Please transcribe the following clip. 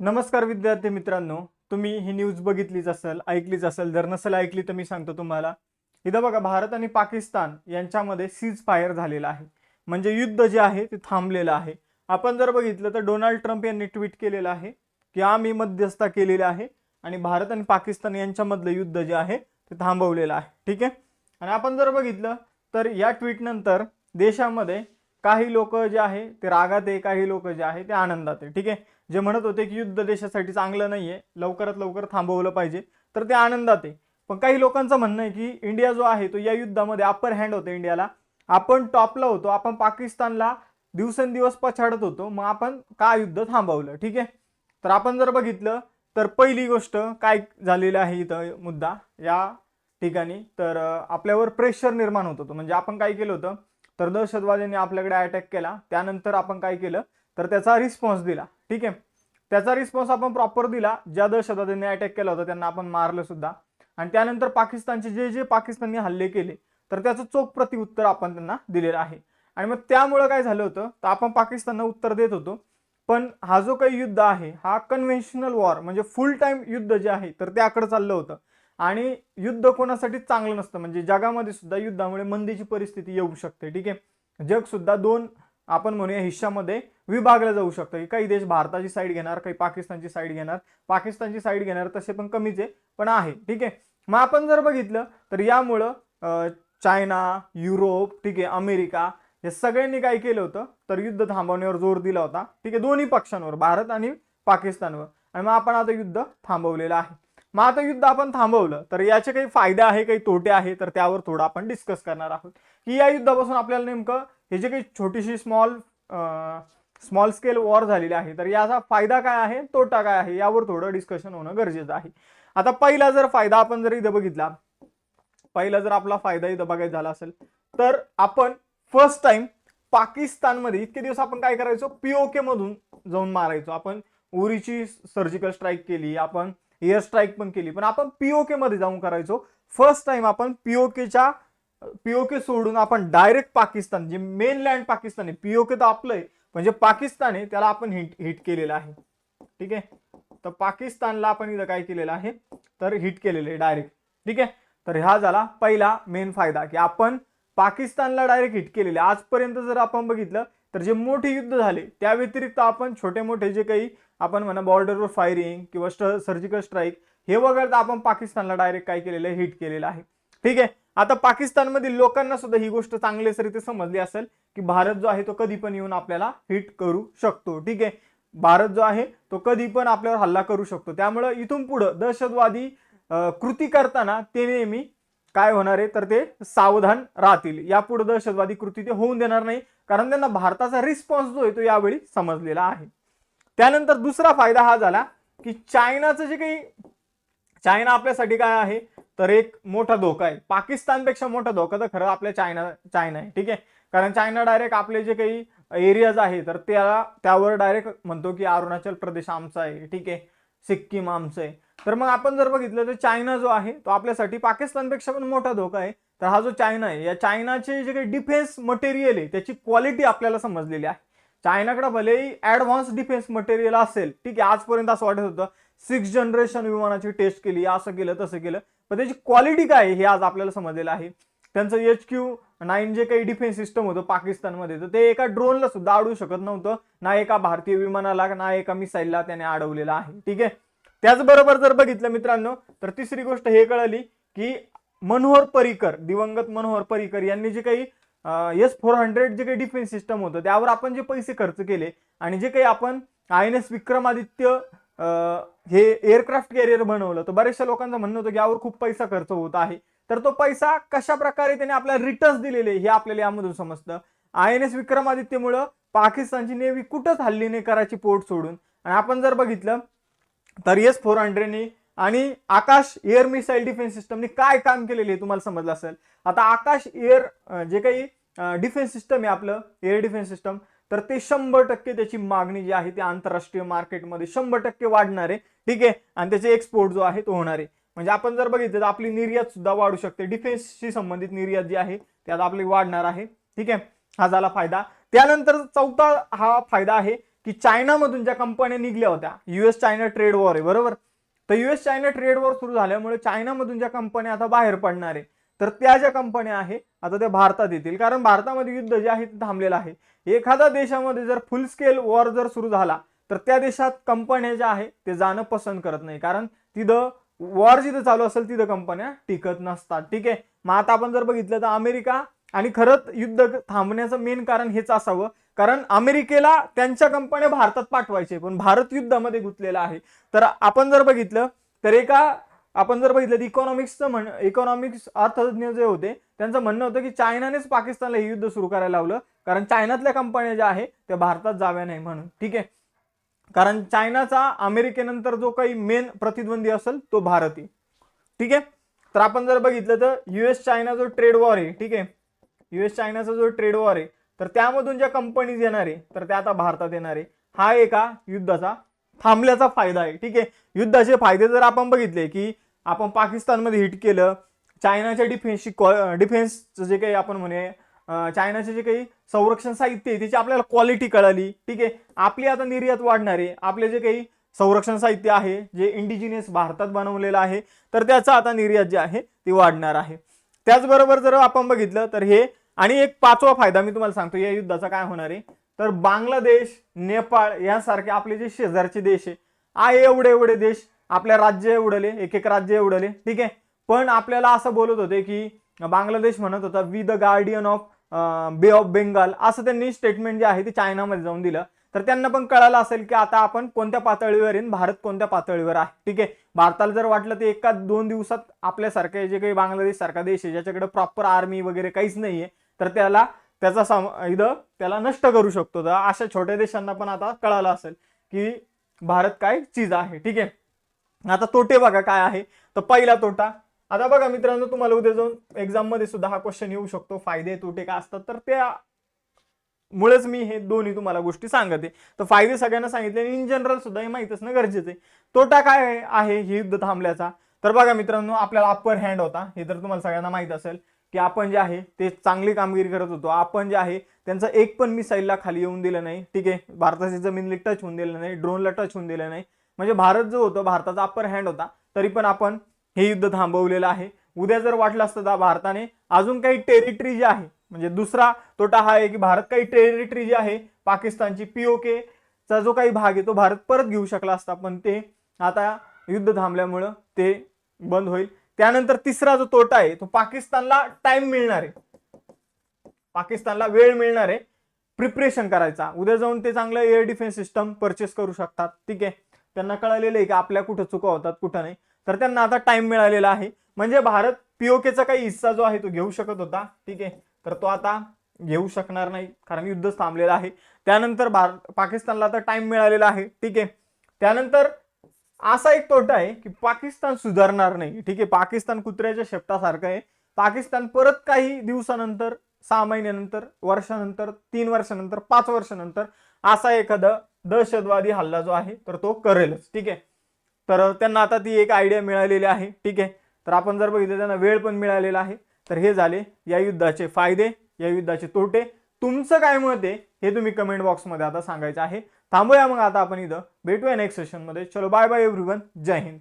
नमस्कार विद्यार्थी मित्रांनो तुम्ही ही न्यूज बघितलीच असेल ऐकलीच असेल जर नसेल ऐकली तर मी सांगतो तुम्हाला. इथं बघा भारत आणि पाकिस्तान यांच्यामध्ये सीज फायर झालेला आहे. म्हणजे युद्ध जे आहे ते थांबलेलं आहे. आपण जर बघितलं तर डोनाल्ड ट्रम्प यांनी ट्विट केलेलं आहे की आम्ही मध्यस्थता केलेली आहे आणि भारत आणि पाकिस्तान यांच्यामधलं युद्ध जे आहे ते थांबवलेलं आहे. ठीक आहे? आणि आपण जर बघितलं तर या ट्विटनंतर देशामध्ये काही लोक जे आहे ते रागात आहे काही लोक जे आहे ते आनंदात आहे. ठीक आहे? जे म्हणत होते की युद्ध देशासाठी चांगलं नाही आहे लवकरात लवकर थांबवलं पाहिजे तर ते आनंदात आहे. पण काही लोकांचं म्हणणं आहे की इंडिया जो आहे तो या युद्धामध्ये अप्पर हँड होतो इंडियाला. आपण टॉपला होतो आपण पाकिस्तानला दिवसेंदिवस पछाडत होतो मग आपण का युद्ध थांबवलं? ठीक आहे? तर आपण जर बघितलं तर पहिली गोष्ट काय झालेलं आहे इथं मुद्दा? या ठिकाणी तर आपल्यावर प्रेशर निर्माण होत होतं. म्हणजे आपण काय केलं होतं? तर दहशतवाद्यांनी आपल्याकडे अटॅक केला. त्यानंतर आपण काय केलं? तर त्याचा रिस्पॉन्स दिला. ठीक आहे? त्याचा रिस्पॉन्स आपण प्रॉपर दिला. ज्या दहशतवाद्यांनी अटॅक केला होता त्यांना आपण मारलं सुद्धा. आणि त्यानंतर पाकिस्तानचे जे जे पाकिस्तानने हल्ले केले तर त्याचं चोख प्रतिउत्तर आपण त्यांना दिलेलं आहे. आणि मग त्यामुळं काय झालं होतं? तर आपण पाकिस्तानला उत्तर देत होतो. पण हा जो काही युद्ध आहे हा कन्व्हेन्शनल वॉर म्हणजे फुल टाईम युद्ध जे आहे तर त्याकडे चाललं होतं. आणि युद्ध कोणासाठी चांगलं नसतं? म्हणजे जगामध्ये सुद्धा युद्धामुळे मंदीची परिस्थिती येऊ शकते. ठीक आहे? जग सुद्धा दोन आपण म्हणूया हिश्श्यामध्ये विभागलं जाऊ शकतं. की काही देश भारताची साईड घेणार काही पाकिस्तानची साईड घेणार. पाकिस्तानची साईड घेणार तसे पण कमीच आहे पण आहे. ठीक आहे? मग आपण जर बघितलं तर यामुळं चायना युरोप ठीक आहे अमेरिका हे सगळ्यांनी काय केलं होतं? तर युद्ध थांबवण्यावर जोर दिला होता. ठीक आहे? दोन्ही पक्षांवर भारत आणि पाकिस्तानवर. आणि मग आपण आता युद्ध थांबवलेलं आहे. मग आता युद्ध आपण थांबवलं तर याचे काही फायदे आहे काही तोटे आहे तर त्यावर थोडं आपण डिस्कस करणार आहोत. की या युद्धापासून आपल्याला नेमकं हे जे काही छोटीशी स्मॉल स्मॉल स्केल वॉर झालेली आहे तर याचा फायदा काय आहे तोटा काय आहे यावर थोडं डिस्कशन होणं गरजेचं आहे. आता पहिला जर फायदा आपण जर इथं बघितला पहिला जर आपला फायदा इथं बघायचा झाला असेल तर आपण फर्स्ट टाइम पाकिस्तानमध्ये इतके दिवस आपण काय करायचो पीओके मधून जाऊन मारायचो. आपण उरीची सर्जिकल स्ट्राईक केली आपण एअर स्ट्राईक पण केली. पण आपण पीओके मध्ये जाऊन करायचो. फर्स्ट टाइम आपण पीओकेच्या पीओके सोडून आपण डायरेक्ट पाकिस्तान जे मेन लँड पाकिस्तान आहे पीओके तर आपलं आहे म्हणजे पाकिस्तान आहे त्याला आपण हिट हिट केलेलं आहे. ठीक आहे? तर पाकिस्तानला आपण इथं काय केलेलं आहे? तर हिट केलेलं आहे डायरेक्ट ठीक आहे? तर हा झाला पहिला मेन फायदा की आपण पाकिस्तानला डायरेक्ट हिट केलेले आजपर्यंत जर आपण बघितलं तर जे मोठे युद्ध झाले त्या व्यतिरिक्त आपण छोटे मोठे जे काही आपण म्हणा बॉर्डरवर फायरिंग किंवा स्ट सर्जिकल स्ट्राईक हे वगळता आपण पाकिस्तानला डायरेक्ट काय केलेलं आहे? हिट केलेलं आहे. ठीक आहे? आता पाकिस्तानमधील लोकांना सुद्धा ही गोष्ट चांगलीच रीती समजली असेल की भारत जो आहे तो कधी पण येऊन आपल्याला हिट करू शकतो. ठीक आहे? भारत जो आहे तो कधी पण आपल्यावर हल्ला करू शकतो. त्यामुळं इथून पुढं दहशतवादी कृती करताना ते नेहमी काय होणार आहे? तर ते सावधान राहतील. यापुढे दहशतवादी कृती ते होऊन देणार नाही. कारण त्यांना भारताचा रिस्पॉन्स जो आहे तो यावेळी समजलेला आहे. त्यानंतर दुसरा फायदा हा झाला की चायनाचं जे काही चायना आपल्यासाठी काय आहे? तर एक मोठा धोका आहे. पाकिस्तानपेक्षा मोठा धोका तर खरं आपल्या चायना चायना आहे. ठीक आहे? कारण चायना डायरेक्ट आपले जे काही एरियाज आहे तर त्याला त्यावर डायरेक्ट म्हणतो की अरुणाचल प्रदेश आमचा आहे. ठीक आहे? सिक्कीम आमचं आहे. तर मग आपण जर बघितलं तर चायना जो आहे तो आपल्यासाठी पाकिस्तानपेक्षा पण मोठा धोका आहे. तर हा जो चायना आहे या चायनाचे जे काही डिफेन्स मटेरियल आहे त्याची क्वालिटी आपल्याला समजलेली आहे. चायनाकडे भलेही ॲडव्हान्स डिफेन्स मटेरियल असेल ठीक आहे आजपर्यंत असं वाटत होतं सिक्स जनरेशन विमानाची टेस्ट केली असं केलं तसं केलं पण त्याची क्वालिटी काय आहे हे आज आपल्याला समजलेलं आहे. त्यांचं एच क्यू नाईन जे काही डिफेन्स सिस्टम होतं पाकिस्तानमध्ये तर ते एका ड्रोनला सुद्धा अडवू शकत नव्हतं ना एका भारतीय विमानाला ना एका मिसाईलला त्याने अडवलेलं आहे ठीक आहे. त्याचबरोबर जर बघितलं मित्रांनो तर तिसरी गोष्ट हे कळली की मनोहर परिकर दिवंगत मनोहर परिकर यांनी जे काही एस फोर हंड्रेड जे काही डिफेन्स सिस्टम होतं त्यावर आपण जे पैसे खर्च केले आणि जे काही आपण आय एन एस विक्रमादित्य हे एअरक्राफ्ट कॅरियर बनवलं तर बऱ्याचशा लोकांचं म्हणणं होतं की यावर खूप पैसा खर्च होत आहे. तर तो पैसा कशा प्रकारे त्याने आपल्याला रिटर्न्स दिलेले हे आपल्याला यामधून समजतं. आय एन एस विक्रमादित्यमुळं पाकिस्तानची नेव्ही कुठंच हल्ली नाही कराची पोर्ट सोडून. आणि आपण जर बघितलं तर एस फोर हंड्रेडनी आणि आकाश एअर मिसाईल डिफेन्स सिस्टमने काय काम केलेले आहे तुम्हाला समजलं असेल? आता आकाश एअर जे काही डिफेन्स सिस्टम आहे आपलं एअर डिफेन्स सिस्टम तर ते शंभर टक्के त्याची मागणी जी आहे ती आंतरराष्ट्रीय मार्केटमध्ये शंभर टक्के वाढणार आहे. ठीक आहे? आणि त्याचे एक्सपोर्ट जो आहे तो होणार आहे. म्हणजे आपण जर बघितलं तर आपली निर्यात सुद्धा वाढू शकते. डिफेन्सशी संबंधित निर्यात जी आहे त्यात आपली वाढणार आहे. ठीक आहे? हा झाला फायदा. त्यानंतर चौथा हा फायदा आहे की की चायनामधून ज्या कंपन्या निघल्या होत्या युएस चायना ट्रेड वॉर आहे. बरोबर? तर युएस चायना ट्रेड वॉर सुरू झाल्यामुळे चायनामधून ज्या कंपन्या आता बाहेर पडणार आहे तर त्या ज्या कंपन्या आहे आता त्या भारतात येतील. कारण भारतामध्ये युद्ध जे आहे ते थांबलेलं आहे. एखाद्या देशामध्ये जर फुल स्केल वॉर जर सुरू झाला तर त्या देशात कंपन्या ज्या आहे ते जाणं पसंत करत नाही. कारण तिथं वॉर जिथं चालू असेल तिथं कंपन्या टिकत नसतात. ठीक आहे? मग आता आपण जर बघितलं तर अमेरिका आणि खरंच युद्ध थांबण्याचं मेन कारण हेच असावं कारण अमेरिकेला त्यांच्या कंपन्या भारतात पाठवायचे पण भारत युद्धामध्ये गुंतलेला आहे. तर आपण जर बघितलं तर एका आपण जर बघितलं तर इकॉनॉमिक्सचं म्हण इकॉनॉमिक्स अर्थतज्ञ जे होते त्यांचं म्हणणं होतं की चायनानेच पाकिस्तानला हे युद्ध सुरू करायला लावलं. कारण चायनातल्या कंपन्या ज्या आहे त्या भारतात जाव्या नाही म्हणून. ठीक आहे? कारण चायनाचा अमेरिकेनंतर जो काही मेन प्रतिद्वंदी असेल तो भारत. आहे ठीक आहे? तर आपण जर बघितलं तर युएस चायना जो ट्रेड वॉर आहे ठीक आहे? युएस चायनाचा जो ट्रेड वॉर आहे तर त्यामधून ज्या कंपनीज येणार आहे तर त्या आता भारतात येणार आहे. हा एका युद्धाचा थांबल्याचा फायदा आहे. ठीक आहे? युद्धाचे फायदे जर आपण बघितले की आपण पाकिस्तानमध्ये हिट केलं चायनाच्या डिफेन्सची डिफेन्सचं जे काही आपण म्हणे चायनाचे जे काही संरक्षण साहित्य आहे त्याची आपल्याला क्वालिटी कळाली. ठीक आहे? आपली आता निर्यात वाढणार आहे. आपले जे काही संरक्षण साहित्य आहे जे इंडिजिनियस भारतात बनवलेलं आहे तर त्याचा आता निर्यात जे आहे ती वाढणार आहे. त्याचबरोबर जर आपण बघितलं तर हे आणि एक पाचवा फायदा मी तुम्हाला सांगतो या युद्धाचा काय होणार आहे? तर बांगलादेश नेपाळ यासारखे आपले जे शेजारचे देश आहे आय एवढे एवढे देश आपल्या राज्य उडले एक एक राज्य उडले ठीक आहे? पण आपल्याला असं बोलत होते की बांगलादेश म्हणत होता we the guardian of bay of Bengal असं त्यांनी स्टेटमेंट जे आहे ते चायनामध्ये जाऊन दिलं. तर त्यांना पण कळालं असेल की आता आपण कोणत्या पातळीवर येईन भारत कोणत्या पातळीवर आहे ठीक आहे? भारताला जर वाटलं तर एका दोन दिवसात आपल्यासारखे जे काही बांगलादेश सारखा देश आहे ज्याच्याकडे प्रॉपर आर्मी वगैरे काहीच नाहीये तर त्याला त्याचा साम इथं त्याला नष्ट करू शकतो. तर अशा छोट्या देशांना पण आता कळालं असेल की भारत काय चीज आहे. ठीक आहे? आता तोटे बघा काय आहे. तर पहिला तोटा आता बघा मित्रांनो तुम्हाला उद्या जाऊन एक्झाममध्ये सुद्धा हा क्वेश्चन येऊ शकतो. फायदे तोटे काय असतात? तर त्या मुळेच मी हे दोन्ही तुम्हाला गोष्टी सांगते. तर फायदे सगळ्यांना सांगितले इन जनरल सुद्धा हे माहीत असणं गरजेचं आहे. तोटा काय आहे? हे युद्ध थांबल्याचा. तर बघा मित्रांनो आपल्याला अप्पर हँड होता. हे तर तुम्हाला सगळ्यांना माहीत असेल. की आपण जे आहे ते चांगली कामगिरी करत होतो. आपण जे आहे त्यांचं एक पण मिसाईलला खाली येऊन दिलं नाही. ठीक आहे? भारताची जमिनीला टच होऊन दिलं नाही. ड्रोनला टच होऊन दिलं नाही. म्हणजे भारत जो होतो भारताचा अप्पर हँड होता. तरी पण आपण हे युद्ध थांबवलेलं आहे. उद्या जर वाटलं असतं तर भारताने अजून काही टेरिटरी जी आहे म्हणजे दुसरा तोटा हा आहे की भारत काही टेरिटरी जी आहे पाकिस्तानची पीओके चा जो काही भाग आहे तो भारत परत घेऊ शकला असता. पण ते आता युद्ध थांबल्यामुळं ते बंद होईल. त्यानंतर तिसरा जो तोटा आहे तो पाकिस्तानला टाइम मिळणार आहे. पाकिस्तानला वेळ मिळणार आहे. प्रिपरेशन करायचा. उद्या जाऊन ते चांगलं एअर डिफेन्स सिस्टम परचेस करू शकतात. ठीक आहे? त्यांना कळालेलं आहे की आपल्या कुठं चुका होतात कुठं नाही. तर त्यांना आता टाइम मिळालेला आहे. म्हणजे भारत पीओकेचा काही हिस्सा जो आहे तो घेऊ शकत होता. ठीक आहे? तर तो आता घेऊ शकणार नाही कारण युद्धच थांबलेलं आहे. त्यानंतर भारत पाकिस्तानला आता टाइम मिळालेला आहे. ठीक आहे? त्यानंतर असा एक तोटा आहे की पाकिस्तान सुधारणार नाही. ठीक आहे पाकिस्तान कुत्र्याच्या शेपटासारखं आहे. पाकिस्तान परत काही दिवसानंतर सहा महिन्यानंतर वर्षानंतर तीन वर्षानंतर पाच वर्षानंतर असा एखादा दहशतवादी हल्ला जो आहे तर तो करेलच. ठीक आहे? तर त्यांना आता ती एक आयडिया मिळालेली आहे. ठीक आहे? तर आपण जर बघितलं त्यांना वेळ पण मिळालेला आहे. तर हे झाले या युद्धाचे फायदे या युद्धाचे तोटे. तुमचं काय मत आहे हे तुम्ही कमेंट बॉक्समध्ये आता सांगायचं आहे. थांबूया मग आता आपण इथं. भेटूया नेक्स्ट सेशनमध्ये चलो बाय बाय एव्हरीवन जय हिंद.